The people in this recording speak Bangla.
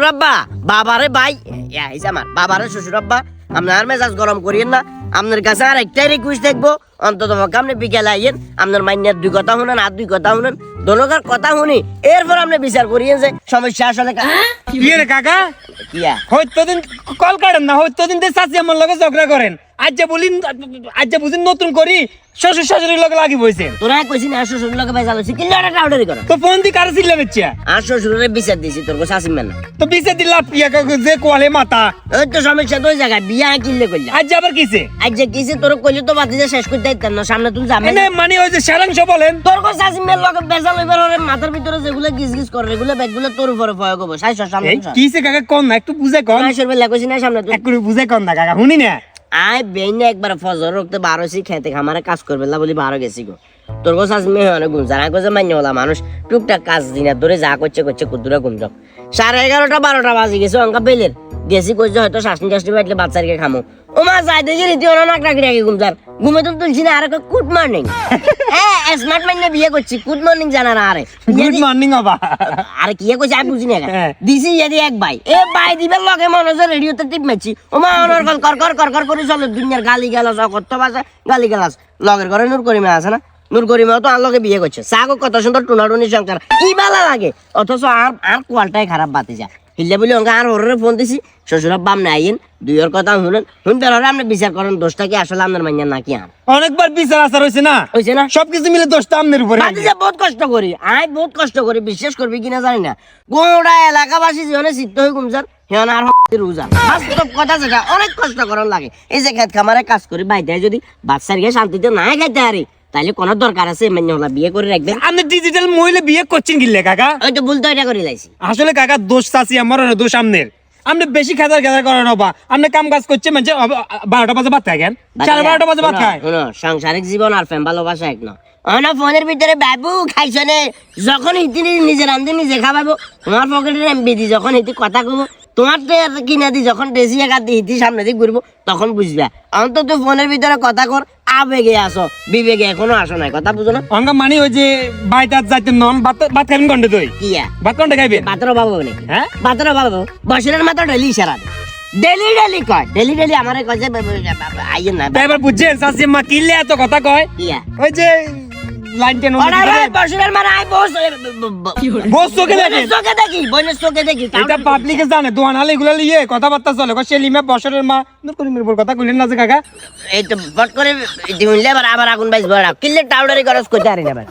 শ্বশুর আব্বা বাবারে ভাই। আমার বাবারে শ্বশুর আব্বা আপনার মেজাজ গরম করিয়েন না। আপনার কাছে আর একটাই রিকোয়েস্ট দেখব অন্তত আপনি বিকেলে আইয়েন আপনার মাইনের দুই কথা শুনেন আর দুই কথা শুনেন দোনকার কথা শুনি এরপর আপনি বিচার করিয়েন যে সমস্যা আসলে রে কাকা? কিয়া হয়তো দিন কল কাটেন না হয়তো দিন চাচি আমার লগে ঝগড়া করেন। আজ যে বলি আজ যে বুঝি নতুন করি শ্বশুর শাশুড়ির লগে লাগি বইছেন তোরা কইছি না শ্বশুর লোকে বেজাল হচ্ছে কিল্লা টাউডারি করো। তো ফোন দি কারে ছিলাম ইচ্ছা আর শ্বশুরের বিচার দিছি তোর কাছে আসিম না তো পিছে দিলা পিয়া কাকু যে কোয়ালে মাথা ওই তো সমস্যা তো ওই জায়গায় বিয়া কিনলে করলাম আজ আবার কিছে আজ যে কিসে তোর কইলে তো বাতিজা শেষ দিতাম না সামনে তুমি যাবে এনে মানে ওই যে সারাংশ বলেন। তোর কাছে আসিমের লগে বেজাল হইবার ওরে মাথার ভিতরে যেগুলো গিজ গিজ করে এগুলো ব্যাগগুলো তোর উপরে প্রয়োগ হব সাইজ সামনে কিছে কাকা কোন না একটু বুঝে কোন। না সামনে তুই একটু বুঝে কোন না কাকা শুনি না। আয় বেইনে একবার ফজর রক্তে বারোছি খেতে খামারে কাজ করবে না বলি বারো গেছি গো। তোর কাছে মেয়ে অনেক ঘুম জানা গোছে মান্য হলা মানুষ, টুকটাক কাজ দিনা ধরে যা করছে করছে কুদুরা ঘুম যাও। সাড়ে এগারোটা বারোটা বাজে গেছে, অঙ্কা বেলের গেছি কইছে হয়তো শাসনি টাসনি বাটলে বাচ্চাকে খামো। ও মা যাই দেখি রীতি ওরা নাক ডাকি ডাকি ঘুম তো তুলছি না আর গুড মর্নিং হ্যাঁ স্মার্ট মাইন্ডে বিয়ে করছি গুড মর্নিং জানা না আরে। গুড মর্নিং বাবা আরে কি কইছে আমি বুঝি না হ্যাঁ। দিছি যদি এক ভাই। এ ভাই দিবার লগে মনে হচ্ছে রেডিওতে টিপ মারছি। ও মা অনর কল কর কর কর কর করে চলে দুনিয়ার গালি গালাস অকথ্য ভাষা গালি গালাস লগের ঘরে নূর করিমে আছে না? নূর করিমে তো আর লগে বিয়ে করছে। সাগো কত সুন্দর টুনাটুনি সংসার। কি ভালো লাগে? অথচ আর আর কোয়ালটাই খারাপ বাতি যা হিল্লে বলি অঙ্কা আর ওরে ফোন দিছি শ্বশুর বাম না আইন দুইয়ের কথা শুনেন। শুনতে হলে আপনি বিচার করেন দোষটা কি আসলে আপনার মাইয়া নাকি আর? অনেকবার বিচার আচার হয়েছে না? হয়েছে না? সবকিছু মিলে দোষটা আমনের উপরে। ভাতিজা বহুত কষ্ট করি আই বহুত কষ্ট করি বিশ্বাস করবি কিনা জানি না। গোটা এলাকাবাসী যেখানে চিত্ত হয়ে ঘুমছার সেখানে আর রোজা বাস্তব কথা যেটা অনেক কষ্ট করার লাগে। এই যে খেত খামারে কাজ করি বাইরে যদি বাচ্চার গিয়ে শান্তিতে না খাইতে পারি তাইলে কোনো দরকার আছে মেনে হলা বিয়ে করে রাখবেন। আপনি ডিজিটাল মহিলা বিয়ে করছেন গিল্লে কাকা। ওই তো ভুল তো এটা করে লাইছি। আসলে কাকা দোষ চাচি আমার দোষ আমনের। আপনি বেশি খেদার খেদার করেন বা আপনি কাম কাজ করছেন মানে বারোটা বাজে ভাত খায় কেন? সাড়ে বারোটা বাজে ভাত খায়। সাংসারিক জীবন আর প্রেম ভালোবাসা এক না অনা ফোনের ভিতরে বাবু খাইছো নে। যখন হিতি নিজে রান্ধি নিজে খাবাবো তোমার পকেটের এমবি দি যখন হিতি কথা কব তোমার কিনা দি যখন দেশি একাত দি হিতি সামনে দিক ঘুরবো তখন বুঝবা। অন্তত ফোনের ভিতরে কথা কর আবেগে আসো বিবেগে এখনও আসো নাই কথা বুঝো না? অঙ্গা মানে ওই যে বাইতার যাইতে নন ভাত ভাত খাবেন কন্টে তুই? কিয়া ভাত কন্টে খাইবেন? বাতরও বাবু নাকি? হ্যাঁ? বাতরও বাবু বছরের মাত্র ডেলি ইশারা ডেলি ডেলি কয় ডেলি ডেলি আমারে কয় যে আইয়েন না। তাই এবার বুঝছেন চাচি মা কিনলে এত কথা কয়? কিয়া ওই যে লাইন টেন বছরের মানে আই বস। বস চোখে দেখি। চোখে দেখি বইনের চোখে দেখি এটা পাবলিকে জানে দোয়ান হালে এগুলো লিয়ে কথাবার্তা চলে। কয় সেলিমে বসরের মা নতুন করিমের উপর কথা কইলেন না যে কাকা? এই তো বট করে দিলে আবার আবার আগুন বাইস বড় কিল্লে টাউডারি খরচ কইতে আরে না ভাই